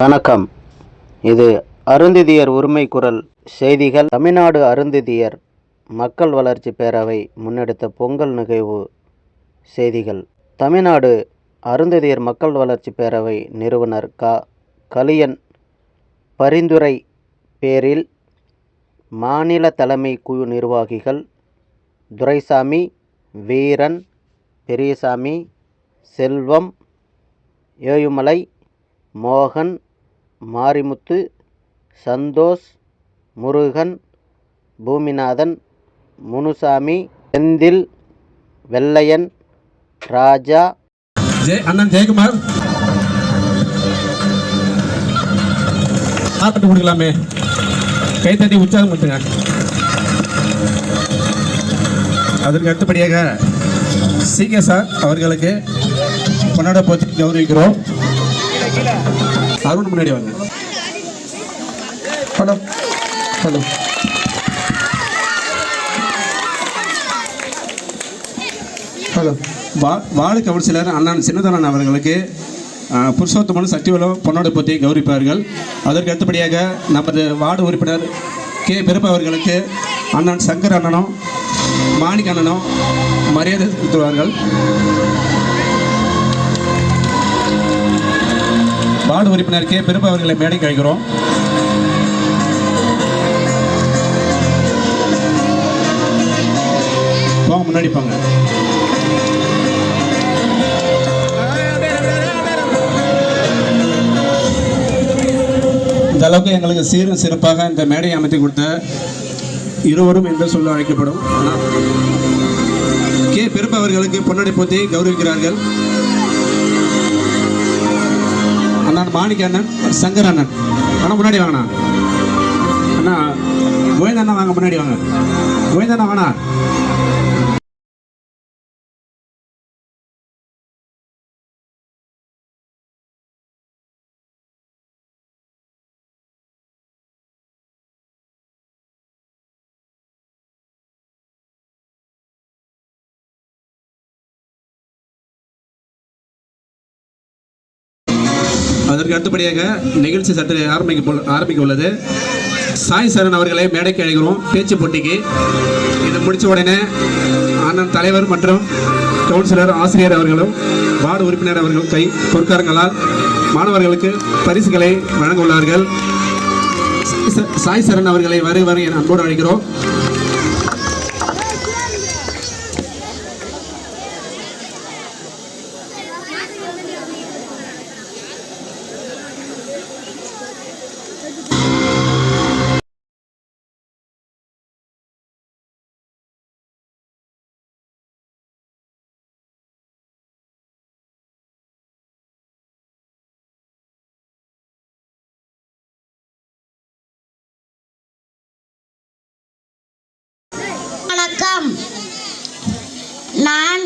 வணக்கம். இது அருந்ததியர் உரிமை குரல் செய்திகள். தமிழ்நாடு அருந்ததியர் மக்கள் வளர்ச்சி பேரவை முன்னெடுத்த பொங்கல் நிகழ்வு செய்திகள். தமிழ்நாடு அருந்ததியர் மக்கள் வளர்ச்சி பேரவை நிறுவனர் க. கலியன் பரிந்துரை பேரில் மாநில தலைமை குழு நிர்வாகிகள் துரைசாமி வீரன் பெரியசாமி செல்வம் ஏழுமலை மோகன் மாரிமுத்து சந்தோஷ் முருகன் பூமிநாதன் முனுசாமி செந்தில் வெள்ளையன் ராஜா. ஜெய் அண்ணன் ஜெயக்குமார். பாராட்டு கொடுக்கலாமே. கை தட்டி உற்சாகம் பண்ணுங்க அதற்கு அடுத்தபடியாக சீங்க சார் அவர்களுக்கு பொன்னாட போத்தி கௌரவிக்கிறோம். அருண் முன்னாடி வாங்க ஹலோ ஹலோ. ஹலோ. வா வார்டு கவுன்சிலர் அண்ணன் சின்னதனன் அவர்களுக்கு அஹ், புருஷோத்தமன் சத்தியவலம் பொன்னோட போத்தி கௌரவிப்பார்கள். அதற்கு அடுத்தபடியாக நமது வார்டு உறுப்பினர் கே. பெருப்ப அவர்களுக்கு அண்ணன் சங்கர் அண்ணனும் மாணிக் அண்ணனும் மரியாதை செலுத்துவார்கள். வார்டு உறுப்பினர் கே. பெருப்ப அவர்களை மேடை கழிக்கிறோம். முன்னாடி போங்க. இந்த அளவுக்கு எங்களுக்கு சீரும் சிறப்பாக இந்த மேடையை அமைத்து கொடுத்த இருவரும் என்று சொல்ல அழைக்கப்படும். கே. பெருப்ப அவர்களுக்கு பொன்னடை போத்தி கௌரவிக்கிறார்கள். அண்ணன் மாணிக்க அண்ணன் சங்கர் அண்ணன். அண்ணா முன்னாடி வாங்கண்ணா. அண்ணா கோவிந்த அண்ணா வாங்க முன்னாடி வாங்க. கோவிந்த அண்ணா வாண்ணா. அதற்கு அடுத்தபடியாக நிகழ்ச்சி சற்று ஆரம்பிக்க ஆரம்பிக்க உள்ளது சாய் சரண் அவர்களை மேடைக்கு அழைக்கிறோம். பேச்சு போட்டிக்கு. இது முடித்த உடனே அண்ணன் தலைவர் மற்றும் கவுன்சிலர் ஆசிரியர் அவர்களும் வார்டு உறுப்பினர் அவர்கள் கை பொற்காரங்களால் மாணவர்களுக்கு பரிசுகளை வழங்க உள்ளார்கள். சாய் சரண் அவர்களை வரை வரை என அன்போடு அழைக்கிறோம். வணக்கம். நான்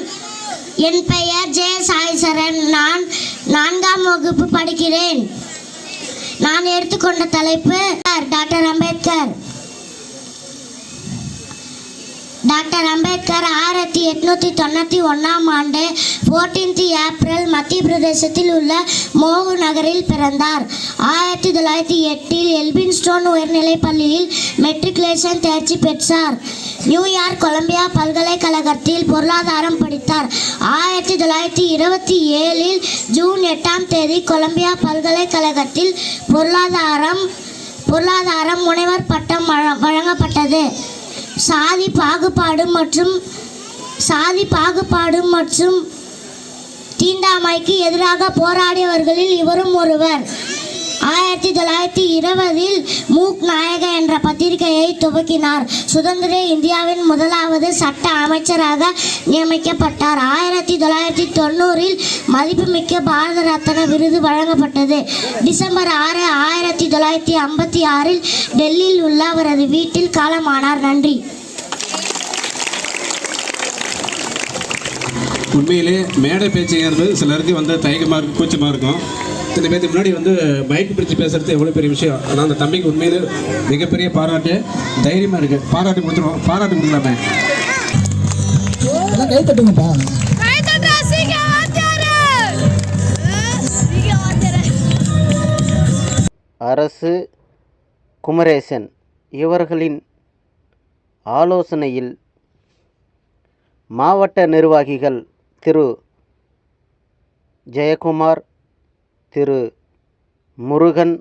என் பெயர் ஜே சாய்சரன் நான் நான்காம் வகுப்பு படிக்கிறேன். நான் எடுத்துக்கொண்ட தலைப்பு டாக்டர் அம்பேத்கர். டாக்டர் அம்பேத்கர் ஆயிரத்தி எட்நூற்றி தொண்ணூற்றி ஒன்றாம் ஆண்டு 14th ஏப்ரல் மத்திய பிரதேசத்தில் உள்ள மோகு நகரில் பிறந்தார். ஆயிரத்தி தொள்ளாயிரத்தி எட்டில் எல்பின்ஸ்டோன் உயர்நிலைப் பள்ளியில் மெட்ரிகுலேஷன் தேர்ச்சி பெற்றார். நியூயார்க் கொலம்பியா பல்கலைக்கழகத்தில் பொருளாதாரம் படித்தார். ஆயிரத்தி தொள்ளாயிரத்தி இருபத்தி ஏழில் ஜூன் எட்டாம் தேதி கொலம்பியா பல்கலைக்கழகத்தில் பொருளாதாரம் பொருளாதாரம் முனைவர் பட்டம் வழ- வழங்கப்பட்டது. சாதி பாகுபாடு மற்றும் சாதி பாகுபாடு மற்றும் தீண்டாமைக்கு எதிராக போராடியவர்களில் இவரும் ஒருவர். ஆயிரத்தி தொள்ளாயிரத்தி இருபதில் மூக் நாயக என்ற பத்திரிகையை துவக்கினார். சுதந்திர இந்தியாவின் முதலாவது சட்ட அமைச்சராக நியமிக்கப்பட்டார். ஆயிரத்தி தொள்ளாயிரத்தி தொண்ணூறில் மதிப்புமிக்க பாரத ரத்ன விருது வழங்கப்பட்டது. டிசம்பர் ஆறு ஆயிரத்தி தொள்ளாயிரத்தி ஐம்பத்தி ஆறில் டெல்லியில் உள்ள அவரது வீட்டில் காலமானார். நன்றி. உண்மையிலே மேடை பேச்சுங்கிறது சிலருக்கு வந்து தயக்கமாக இருக்கும் கூச்சமாக இருக்கும். இத்தனை பேருக்கு முன்னாடி வந்து மைக் பிடிச்சு பேசுறது எவ்வளோ பெரிய விஷயம். ஆனால் அந்த தம்பிக்கு உண்மையிலே மிகப்பெரிய பாராட்டு தைரியமாக இருக்குது பாராட்டு கொடுத்துருவோம். பாராட்டு கொடுக்கலாமே. கை தட்டுங்கப்பா. அரசு குமரேசன் இவர்களின் ஆலோசனையில் மாவட்ட நிர்வாகிகள் திரு. ஜெயக்குமார் திரு முருகன்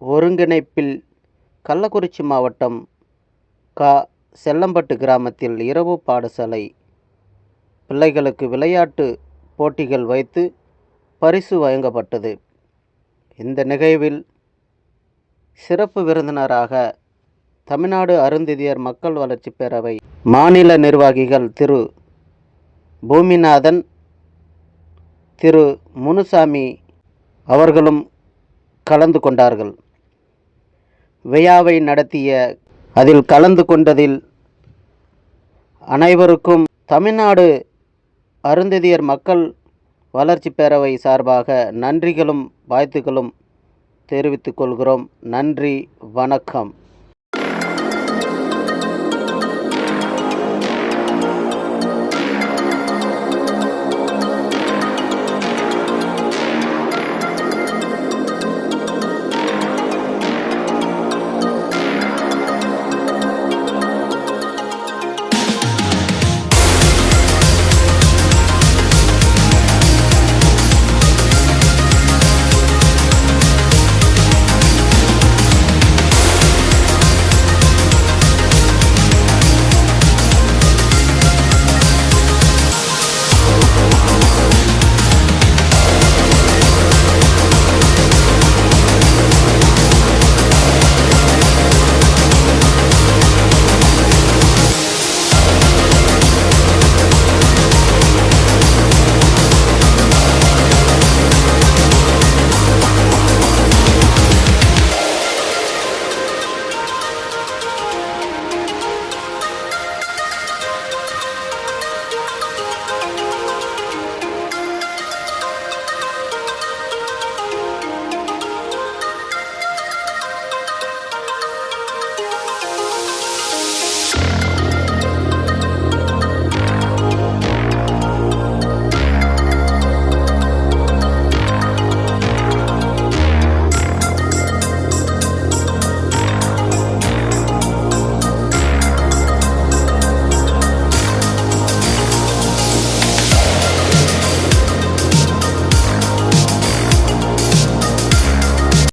ஒருங்கிணைப்பில் கள்ளக்குறிச்சி மாவட்டம் கா. செல்லம்பட்டு கிராமத்தில் இரவு பாடசாலை. பிள்ளைகளுக்கு விளையாட்டு போட்டிகள் வைத்து பரிசு வழங்கப்பட்டது. இந்த நிகழ்வில் சிறப்பு விருந்தினராக தமிழ்நாடு அருந்திதியர் மக்கள் வளர்ச்சி பேரவை மாநில நிர்வாகிகள் திரு. பூமிநாதன் திரு முனுசாமி அவர்களும் கலந்து கொண்டார்கள். விழாவை நடத்திய அதில் கலந்து கொண்டதில் அனைவருக்கும் தமிழ்நாடு அருந்ததியர் மக்கள் வளர்ச்சி பேரவை சார்பாக நன்றிகளும் வாழ்த்துக்களும் தெரிவித்துக் கொள்கிறோம். நன்றி வணக்கம்.